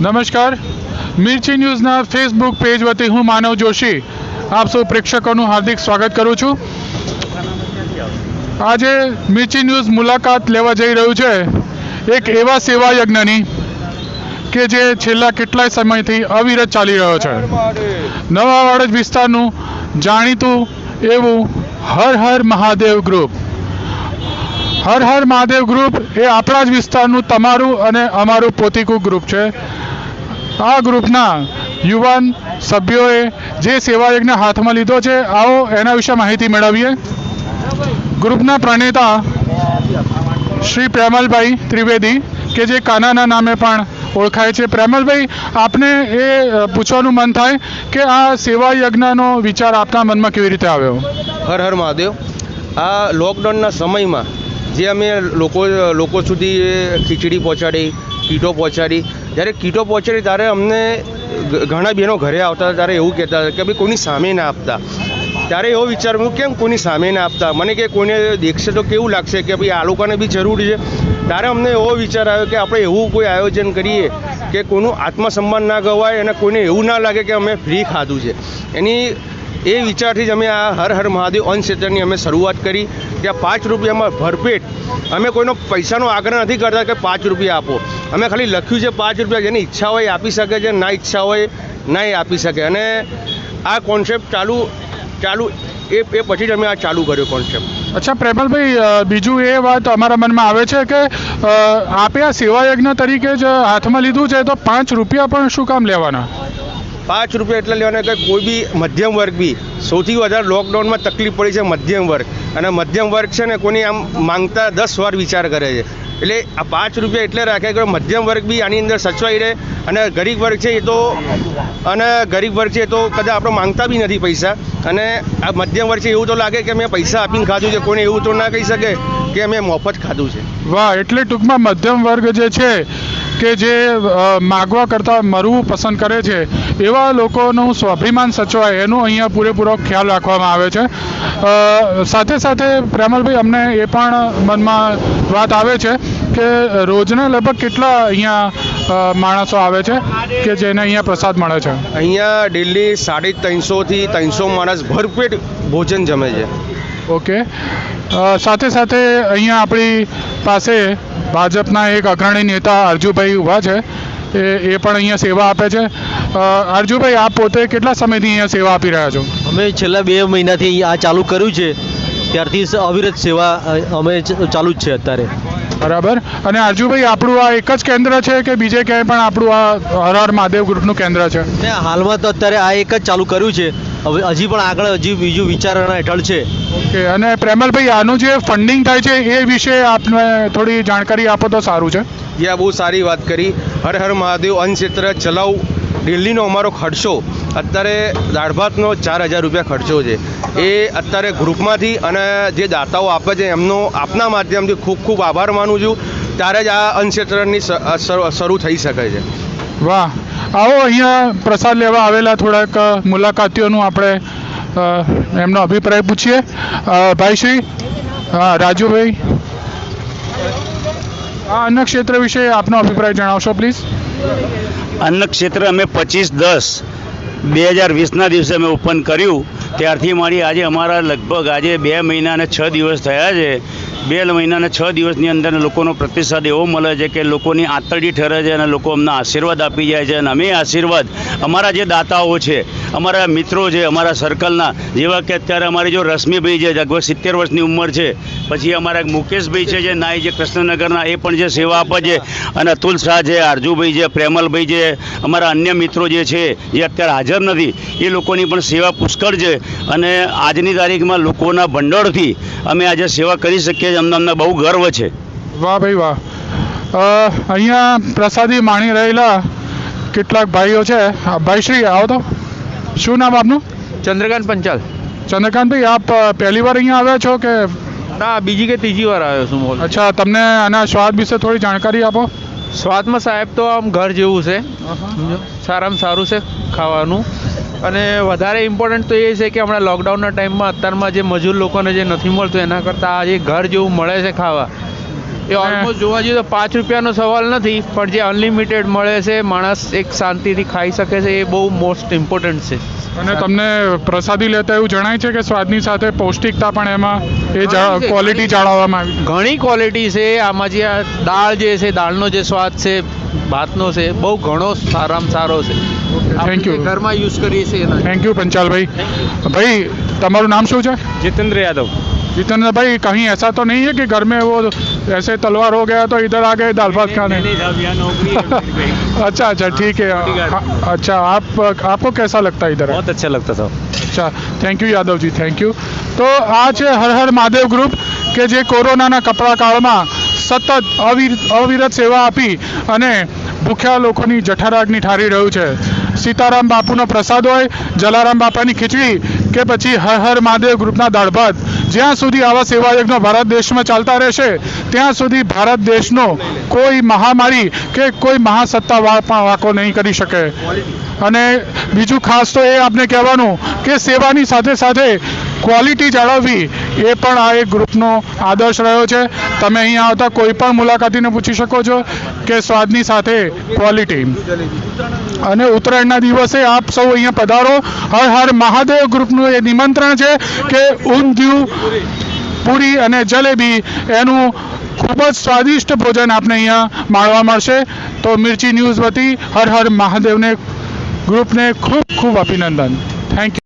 નમસ્કાર. મિર્ચી ન્યૂઝના Facebook page વતી હું માનવ જોશી. આપ સૌ પ્રેક્ષકોનું હાર્દિક સ્વાગત કરું છું. આજે મિર્ચી ન્યૂઝ મુલાકાત લેવા જઈ રહ્યું છે એક એવા સેવા યજ્ઞની કે જે છેલ્લા કેટલાય સમયથી અવિરત ચાલી રહ્યો છે. નવા વાડજ વિસ્તારનું જાણીતું એવું હર હર મહાદેવ ગ્રુપ. હર હર મહાદેવ ગ્રુપ એ આપણા જ વિસ્તારનું તમારું અને અમારું પોતીકું ગ્રુપ છે. આ ગ્રુપના યુવાન સભ્યોએ જે સેવા હાથમાં લીધો છે, આવો એના વિશે માહિતી મેળવીએ. ગ્રુપના પ્રણેતા શ્રી પ્રેમલભાઈ ત્રિવેદી, કે જે કાનાના નામે પણ ઓળખાય છે. પ્રેમલભાઈ, આપને એ પૂછવાનું મન થાય કે આ સેવા યજ્ઞનો વિચાર આપના મનમાં કેવી રીતે આવ્યો? હર હર મહાદેવ. આ લોકડાઉનના સમયમાં જે અમે લોકો લોકો સુધી ખીચડી પહોંચાડી, કીટો પહોંચાડી, જ્યારે કીટો પહોંચાડી ત્યારે અમને ઘણા બહેનો ઘરે આવતા ત્યારે એવું કહેતા હતા કે ભાઈ કોઈની સામે ના આપતા. ત્યારે એવો વિચાર હું કેમ કોઈની સામે ના આપતા? મને કે કોઈને દેખશે તો કેવું લાગશે કે ભાઈ આ લોકોને બી જરૂર છે? ત્યારે અમને એવો વિચાર આવ્યો કે આપણે એવું કોઈ આયોજન કરીએ કે કોઈનું આત્મસન્માન ના ગવાય અને કોઈને એવું ના લાગે કે અમે ફ્રી ખાધું છે. એની એ વિચારથી જ અમે આ હર હર મહાદેવ અન્ન અમે શરૂઆત કરી. ત્યાં પાંચ રૂપિયામાં ભરપેટ અમે કોઈનો પૈસાનો આગ્રહ નથી કરતા કે પાંચ રૂપિયા આપો. અમે ખાલી લખ્યું છે પાંચ રૂપિયા, જેની ઈચ્છા હોય આપી શકે છે, ના ઈચ્છા હોય ના આપી શકે. અને આ કોન્સેપ્ટ ચાલુ ચાલુ એ એ પછી જ અમે આ ચાલુ કર્યો કોન્સેપ્ટ અચ્છા પ્રેમલભાઈ બીજું એ વાત અમારા મનમાં આવે છે કે આપે આ સેવાયજ્ઞ તરીકે જ હાથમાં લીધું છે તો પાંચ રૂપિયા પણ શું કામ લેવાના? પાંચ રૂપિયા એટલે લેવાના કે કોઈ બી મધ્યમ વર્ગ બી. સૌથી વધારે લોકડાઉનમાં તકલીફ પડી છે મધ્યમ વર્ગ. અને મધ્યમ વર્ગ છે ને કોની આમ માંગતા દસ વાર વિચાર કરે છે. એટલે આ પાંચ રૂપિયા એટલે રાખે કે મધ્યમ વર્ગ બી આની અંદર સચવાઈ રહે. અને ગરીબ વર્ગ છે એ તો, અને ગરીબ વર્ગ છે એ તો કદાચ આપણે માંગતા બી નથી પૈસા. અને આ મધ્યમ વર્ગ છે એવું તો લાગે કે મેં પૈસા આપીને ખાધું છે. કોઈને એવું તો ના કહી શકે. કે મેં મફત ખાધું છે. વાહ, એટલે ટૂંકમાં મધ્યમ વર્ગ જે છે, કે જે માગવા કરતાં મરવું પસંદ કરે છે, એવા લોકોનું સ્વાભિમાન સચવાય, એનો અહીંયા પૂરેપૂરો ખ્યાલ રાખવામાં આવે છે. સાથે સાથે પ્રેમલભાઈ, અમને એ પણ મનમાં વાત આવે છે કે રોજના લગભગ કેટલા અહીંયા માણસો આવે છે કે જેને અહીંયા પ્રસાદ મળે છે? અહીંયા દિલ્હી સાડી ત્રણસોથી ત્રણસો માણસ ભરપેટ ભોજન જમે છે. ઓકે. સાથે સાથે અહીંયા આપણી પાસે ભાજપના એક અગ્રણી નેતા અરજુભાઈ ઊભા છે. એ એ પણ અહીંયા સેવા આપે છે. અરજુભાઈ આપ પોતે કેટલા સમયથી અહીંયા સેવા આપી રહ્યા છો? અમે છેલ્લા બે મહિનાથી આ ચાલુ કર્યું છે. ત્યારથી અવિરત સેવા અમે ચાલુ જ છે અત્યારે. બરાબર? અને અર્જુભાઈ આપણું આ એક જ કેન્દ્ર છે કે બીજે ક્યાંય પણ આપણું આ હર હર મહાદેવ ગ્રુપનું કેન્દ્ર છે? ને હાલમાં તો અત્યારે આ એક જ ચાલુ કર્યું છે. હવે હજી પણ આગળ હજી બીજું વિચારણા હેઠળ છે. ઓકે અને પ્રેમલભાઈ આનું જે ફંડિંગ થાય છે એ વિશે આપને થોડી જાણકારી આપો તો સારું છે. યા બહુ સારી વાત કરી. હર હર મહાદેવ અન્ન ક્ષેત્ર ચલાવ. દિલ્હીનો અમારો ખર્ચો અત્યારે દાળ ભાતનો ચાર હજાર રૂપિયા ખર્ચો છે. એ અત્યારે ગ્રુપમાંથી અને જે દાતાઓ આપે છે એમનો આપના માધ્યમથી ખૂબ ખૂબ આભાર માનું છું. ત્યારે જ આ અન્ન ક્ષેત્રની શ- શરૂ થઈ શકે છે. વાહ. આવો અહીંયા પ્રસાદ લેવા આવેલા થોડાક મુલાકાતીઓનું આપણે એમનો અભિપ્રાય પૂછીએ. ભાઈ ભાઈશ્રી હા રાજુભાઈ. આ અન્નક્ષેત્ર વિશે આપનો અભિપ્રાય જણાવશો પ્લીઝ અન્નક્ષેત્ર અમે પચીસ દસ બે હજાર વીસના દિવસે અમે ઓપન કર્યું. ત્યારથી મારી આજે અમારા લગભગ આજે બે મહિના અને છ દિવસ થયા છે. બે મહિનાને છ દિવસની અંદર લોકોનો પ્રતિસાદ એવો મળે છે કે લોકોની આંતરડી ઠરે છે અને લોકો અમને આશીર્વાદ આપી જાય છે અને અમે આશીર્વાદ અમારા જે દાતાઓ છે, અમારા મિત્રો છે, અમારા સર્કલના જેવા કે અત્યારે અમારી જો રશ્મિભાઈ છે લગભગ સિત્તેર વર્ષની ઉંમર છે, પછી અમારા મુકેશભાઈ છે, જે નાઈ જે કૃષ્ણનગરના, એ પણ જે સેવા આપે છે અને અતુલ શાહ છે, આરજુભાઈ છે, પ્રેમલભાઈ છે, અમારા અન્ય મિત્રો જે છે જે અત્યારે હાજર નથી, એ લોકોની પણ સેવા પુષ્કળ છે અને આજની તારીખમાં લોકોના ભંડોળથી અમે આજે સેવા કરી શકીએ છીએ અમને અમને બહુ ગર્વ છે. વાહ ભાઈ વાહ. અ, અહીંયા પ્રસાદી માણી રહેલા કેટલાક ભાઈઓ છે. ભાઈશ્રી આવો તો. શું નામ આપનું? ચંદ્રકાંત પંચાલ. ચંદ્રકાંતભાઈ આપ પહેલી વાર અહીંયા આવ્યા છો કે? ના બીજી કે ત્રીજી વાર આવ્યો છું બોલ. અચ્છા તમને આના સ્વાદ વિશે થોડી જાણકારી આપો. સ્વાદમાં સાહેબ તો આમ ઘર જેવું છે. સારામાં સારું છે ખાવાનું. અને વધારે ઇમ્પોર્ટન્ટ તો એ છે કે હમણાં લોકડાઉનના ટાઈમમાં અત્યારમાં જે મજૂર લોકોને જે નથી મળતું, એના કરતાં આ જે ઘર જેવું મળે છે ખાવા એ ઓલમોસ્ટ જોવા જઈએ તો પાંચ રૂપિયાનો સવાલ નથી પણ જે અનલિમિટેડ મળે છે માણસ એક શાંતિથી ખાઈ શકે છે એ બહુ મોસ્ટ ઇમ્પોર્ટન્ટ છે. અને તમને પ્રસાદી લેતા એવું જણાય છે કે સ્વાદની સાથે પૌષ્ટિકતા પણ એમાં એ ક્વોલિટી જાળવવામાં આવી ઘણી ક્વોલિટી છે આમાં જે આ દાળ જે છે દાળનો જે સ્વાદ છે ભાતનો છે બહુ ઘણો સારામાં સારો છે. થેન્ક યુ ઘરમાં યુઝ કરીએ છીએ થેન્ક યુ પંચાલભાઈ. ભાઈ તમારું નામ શું છે? જીતેન્દ્ર યાદવ. जितेंद्र भाई कहीं ऐसा तो नहीं है कि घर में वो ऐसे तलवार हो गया तो इधर आ गए दाल भात खाने अच्छा अच्छा ठीक है हाँ, अच्छा आप आपको कैसा लगता है इधर बहुत अच्छा लगता था અચ્છા thank you Yadavji thank you તો આ છે હર હર મહાદેવ ગ્રુપ કે જે કોરોનાના કપરા કાળમાં સતત અવિર અવિરત સેવા આપી અને ભૂખ્યા લોકોની જઠરાગ્નિ ઠારી રહ્યું છે સીતારામ બાપુનો પ્રસાદ હોય જલારામ બાપાની ખીચડી કે પછી હર હર મહાદેવ ગ્રુપના દાળભાત જ્યાં સુધી આવા સેવા ભારત દેશમાં ચાલતા રહેશે, ત્યાં સુધી ભારત દેશનો કોઈ મહામારી કે કોઈ મહાસત્તા વાંકો નહીં કરી શકે. અને બીજું ખાસ તો એ આપને કહેવાનું કે સેવાની સાથે સાથે ક્વોલિટી જાળવવી એ પણ આ એક ગ્રુપનો આદર્શ રહ્યો છે. તમે અહીંયા આવતા કોઈ પણ મુલાકાતીને પૂછી શકો છો કે સ્વાદની સાથે ક્વોલિટી. અને ઉત્તરાયણના દિવસે આપ સૌ અહીંયા પધારો. હર હર મહાદેવ ગ્રુપનું એ નિમંત્રણ છે કે ઊંધિયું, પૂરી અને જલેબી એનું ખૂબ જ સ્વાદિષ્ટ ભોજન આપને અહીંયા માણવા મળશે. તો મિર્ચી ન્યૂઝ વતી હર હર મહાદેવને ગ્રુપને ખૂબ ખૂબ અભિનંદન. Thank you